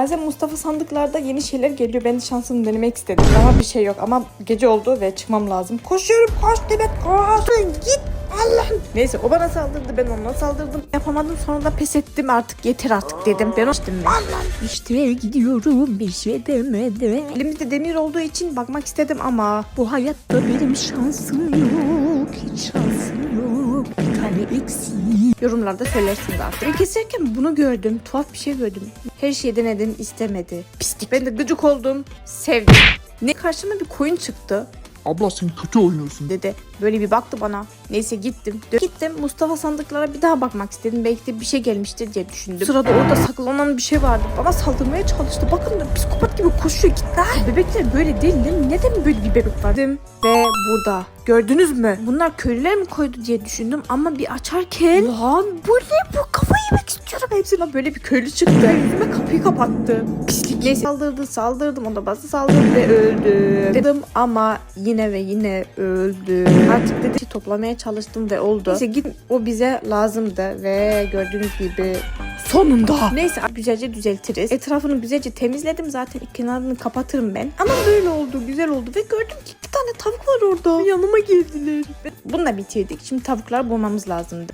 Bazen Mustafa sandıklarda yeni şeyler geliyor. Ben de şansımı denemek istedim. Daha bir şey yok ama gece oldu ve çıkmam lazım. Koşuyorum koş Demet koş. Git Allah'ım. Neyse o bana saldırdı ben ona saldırdım. Yapamadım sonra da pes ettim artık yeter artık dedim. Ben açtım ben. İşte gidiyorum bir şey demedim. Elimizde demir olduğu için bakmak istedim ama Bu hayatta benim şansım yok. Hiç şansım yok. Bir tane eksik. Yorumlarda söylersiniz artık. Ben keserken bunu gördüm. Tuhaf bir şey gördüm. Her şeyi denedim istemedi. Pislik. Ben de gıcık oldum. Sevdim. Ne karşıma bir koyun çıktı. Abla sen kötü oynuyorsun. dedi. Böyle bir baktı bana. Neyse gittim. Dö- Gittim Mustafa sandıklara bir daha bakmak istedim. Belki de bir şey gelmiştir diye düşündüm. Sırada orada saklanan bir şey vardı. Bana saldırmaya çalıştı. Bakın da psikopat gibi koşuyor git lan. Bebekler böyle değil değil mi? Neden böyle bir bebek var? Dedim ve burada. Gördünüz mü? Bunlar köylüler mi koydu diye düşündüm ama bir açarken lan bu ne bu kafayı yemek istiyorum hepsine böyle bir köylü çıktı. Yüzüme kapıyı kapattı. Pislik. Neyse saldırdı saldırdım ona bastı saldırdı ve öldü. Dedim ama yine ve yine öldü. Artık dedi ki toplamaya çalıştım ve oldu. Neyse git o bize lazımdı ve gördüğünüz gibi sonunda. Neyse güzelce düzeltiriz. Etrafını güzelce temizledim zaten kenarını kapatırım ben. Ama böyle oldu güzel oldu ve gördüm ki bir tane tavuk var orada. Yanıma geldiler. Bunu da bitirdik. Şimdi tavukları bulmamız lazımdı.